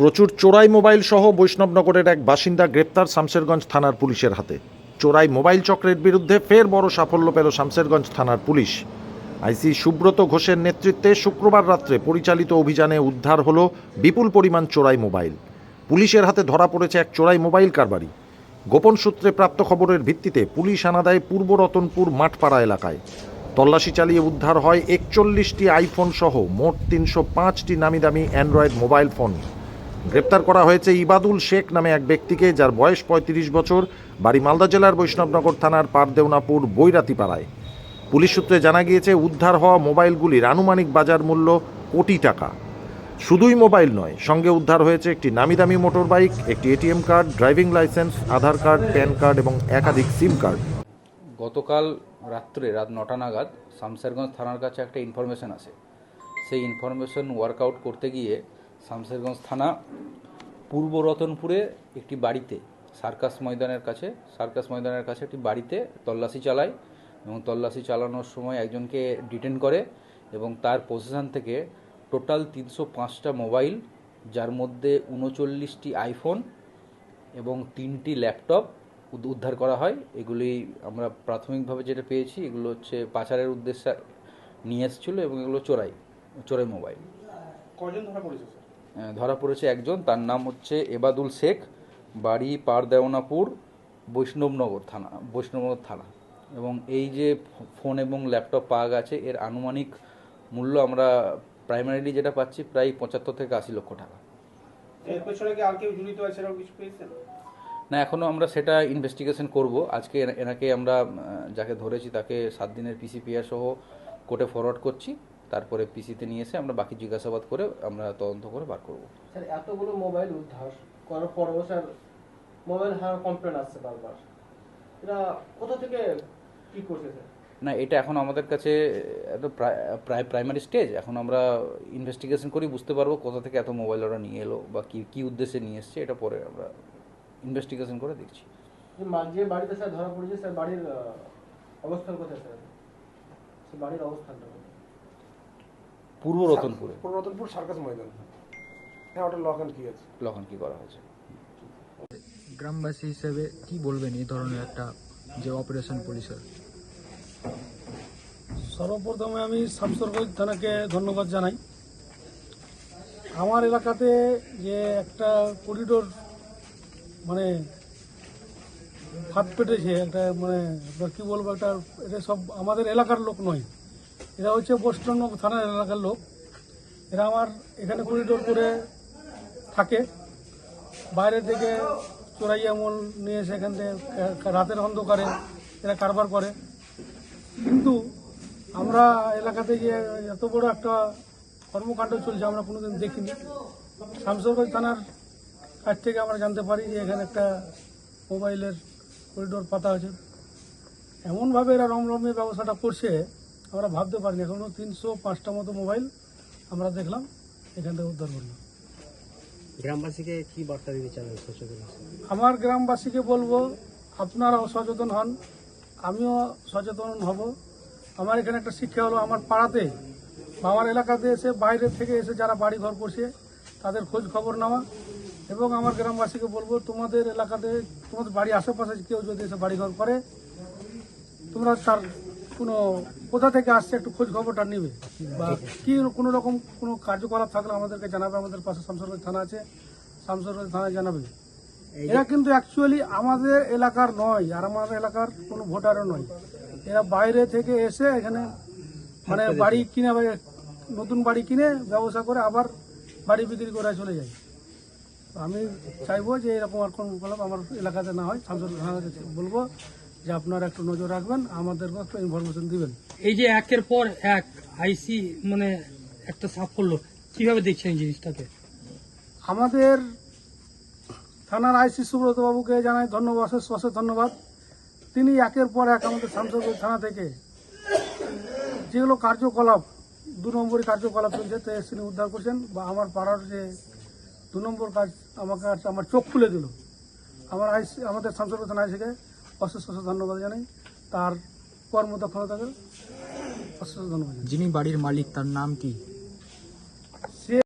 প্রচুর চোরাই মোবাইল সহ বৈষ্ণবনগরের এক বাসিন্দা গ্রেপ্তার শামশেরগঞ্জ থানার পুলিশের হাতে। চোরাই মোবাইল চক্রের বিরুদ্ধে ফের বড় সাফল্য পেল শামশেরগঞ্জ থানার পুলিশ। আইসি সুব্রত ঘোষের নেতৃত্বে শুক্রবার রাত্রে পরিচালিত অভিযানে উদ্ধার হলো বিপুল পরিমাণ চোরাই মোবাইল। পুলিশের হাতে ধরা পড়েছে এক চোরাই মোবাইল কারবারি। গোপন সূত্রে প্রাপ্ত খবরের ভিত্তিতে পুলিশ হানা দেয় পূর্ব রতনপুর মাঠপাড়া এলাকায়। তল্লাশি চালিয়ে উদ্ধার হয় একচল্লিশটি আইফোন সহ মোট তিনশো পাঁচটি নামি দামি অ্যান্ড্রয়েড মোবাইল ফোন। গ্রেপ্তার করা হয়েছে ইবাদুল শেখ নামে এক ব্যক্তিকে, যার বয়স পঁয়ত্রিশ বছর, বাড়ি মালদা জেলার বৈষ্ণবনগর থানার পারদেওনাপুর বৈরাতিপাড়ায়। পুলিশ সূত্রে জানা গিয়েছে, উদ্ধার হওয়া মোবাইলগুলির আনুমানিক বাজার মূল্য কোটি টাকা। শুধুই মোবাইল নয়, সঙ্গে উদ্ধার হয়েছে একটি নামি দামি মোটর বাইক একটি ATM card, driving licence, Aadhaar card, PAN card এবং একাধিক সিম কার্ড। গতকাল রাত্রে রাত নটা নাগাদ শামশেরগঞ্জ থানার কাছে একটা ইনফরমেশন আসে। সেই ইনফরমেশন ওয়ার্কআউট করতে গিয়ে শামশেরগঞ্জ থানা, পূর্ব রতনপুরে একটি বাড়িতে, সার্কাস ময়দানের কাছে, সার্কাস ময়দানের কাছে একটি বাড়িতে তল্লাশি চালায় এবং তল্লাশি চালানোর সময় একজনকে ডিটেন করে এবং তার পজিশন থেকে টোটাল তিনশো পাঁচটা মোবাইল, যার মধ্যে উনচল্লিশটি আইফোন এবং তিনটি ল্যাপটপ উদ- উদ্ধার করা হয়। এগুলি আমরা প্রাথমিকভাবে যেটা পেয়েছি, এগুলো হচ্ছে পাচারের উদ্দেশ্যে নিয়ে এসেছিল এবং এগুলো চোরাই চোরাই মোবাইল। কজন ধরা পড়েছে ধরা পড়েছে একজন তার নাম হচ্ছে এবাদুল শেখ বাড়ি পারদেওনাপুর বৈষ্ণবনগর থানা বৈষ্ণবনগর থানা। এবং এই যে ফোন এবং ল্যাপটপ পাওয়া গেছে এর আনুমানিক মূল্য আমরা প্রাইমারিলি যেটা পাচ্ছি প্রায় পঁচাত্তর থেকে আশি লক্ষ টাকা। না এখনও আমরা সেটা ইনভেস্টিগেশন করব। আজকে এনাকে আমরা যাকে ধরেছি তাকে সাত দিনের পিসিপিআর সহ কোর্টে ফরওয়ার্ড করছি। তারপরে পিসিতে নিয়ে এসে আমরা বাকি জিজ্ঞাসাবাদ করে আমরা তদন্ত করে বার করব। স্যার এতগুলো মোবাইল উদ্ধার করার পরেও স্যার মোবাইল হারার কমপ্লেন আসছে বারবার। এটা কোথা থেকে কি করছে স্যার? না এটা এখন আমাদের কাছে এত প্রায় প্রাইমারি স্টেজ এখন আমরা ইনভেস্টিগেশন করি বুঝতে পারব কোথা থেকে এত মোবাইল ওরা নিয়ে এলো বা কি কি উদ্দেশ্যে নিয়ে এসছে এটা পরে আমরা ইনভেস্টিগেশন করে দেখছি। যে বাড়িতে স্যার ধরা পড়েছে স্যার বাড়ির অবস্থান কোথায় স্যার বাড়ির অবস্থানটা? পূর্ব রতনপুরে। পূর্ব রতনপুর সার্কাস ময়দান। হ্যাঁ ওটা লক অ্যান্ড কি আছে। লখন কি করা হয়েছে। গ্রামবাসী হিসেবে কি বলবেন এই ধরনের একটা যে অপারেশন পুলিশের সর্বপ্রথমে আমি শামসরগঞ্জ থানাকে ধন্যবাদ জানাই। আমার এলাকাতে যে একটা করিডোর মানে ফাঁদ পেটেছে একটা মানে কি বলব একটা এটা সব আমাদের এলাকার লোক নয়। এরা হচ্ছে বৈষ্ণব থানার এলাকার লোক। এরা আমার এখানে করিডোর করে থাকে। বাইরে থেকে চোরাই আমল নিয়ে এসে এখান থেকে রাতের অন্ধকারে এরা কারবার করে। কিন্তু আমরা এলাকাতে যে এত বড় একটা কর্মকাণ্ড চলছে আমরা কোনোদিন দেখিনি। শামসরগঞ্জ থানার কাছ থেকে আমরা জানতে পারি যে এখানে একটা মোবাইলের করিডোর পাতা হয়েছে। এমনভাবে এরা রমরমে ব্যবসাটা করছে আমরা ভাবতে পারিনি। এখনও তিনশো পাঁচটা মতো মোবাইল আমরা দেখলাম এখান থেকে উদ্ধার করলাম। গ্রামবাসীকে কি বার্তা দিতে চান সচেতন আমার গ্রামবাসীকে বলব আপনারাও সচেতন হন আমিও সচেতন হব। আমার এখানে একটা শিক্ষা হলো আমার পাড়াতে বা আমার এলাকাতে এসে বাইরে থেকে এসে যারা বাড়ি ঘর করছে তাদের খোঁজ খবর নেওয়া। এবং আমার গ্রামবাসীকে বলব তোমাদের এলাকাতে তোমাদের বাড়ি আশেপাশে কেউ যদি এসে বাড়ি ঘর করে তোমরা তার কোনো কোথা থেকে আসছে একটু খোঁজ খবরটা নেবে। বা কি কোনো রকম কোনো কার্যকলাপ থাকলে আমাদেরকে জানাবে আমাদের পাশে শামসরগঞ্জ থানা আছে শামসরগঞ্জ থানায় জানাবে। এরা কিন্তু অ্যাকচুয়ালি আমাদের এলাকার নয় আর আমার এলাকার কোনো ভোটারও নয়। এরা বাইরে থেকে এসে এখানে মানে বাড়ি কিনে বা- নতুন বাড়ি কিনে ব্যবসা করে আবার বাড়ি বিক্রি করে চলে যায়। আমি চাইব যে এরকম আর কোনো আমার এলাকাতে না হয় শামসুর থানাতে বলব। যে আপনারা একটু নজর রাখবেন আমাদেরকে একটু ইনফরমেশন দিবেন। এই যে একের পর এক আইসি মানে একটা সাফল্য কীভাবে দেখছেন এই জিনিসটাকে? আমাদের থানার আইসি সুব্রত বাবুকে জানাই ধন্যবাদ অশেষ অশেষ ধন্যবাদ। তিনি একের পর এক আমাদের শামসরগঞ্জ থানা থেকে যেগুলো কার্যকলাপ দু নম্বরই কার্যকলাপ চলছে তো তিনি উদ্ধার করছেন বা আমার পাড়ার যে দু নম্বর কাজ আমাকে আমার চোখ খুলে দিল। আমার আইসি আমাদের শামসরগঞ্জ থানা আইসিকে অশেষ অশেষ ধন্যবাদ জানাই। তার কর্মদক্ষতাকে অশেষ ধন্যবাদ যিনি বাড়ির মালিক তার নাম কি?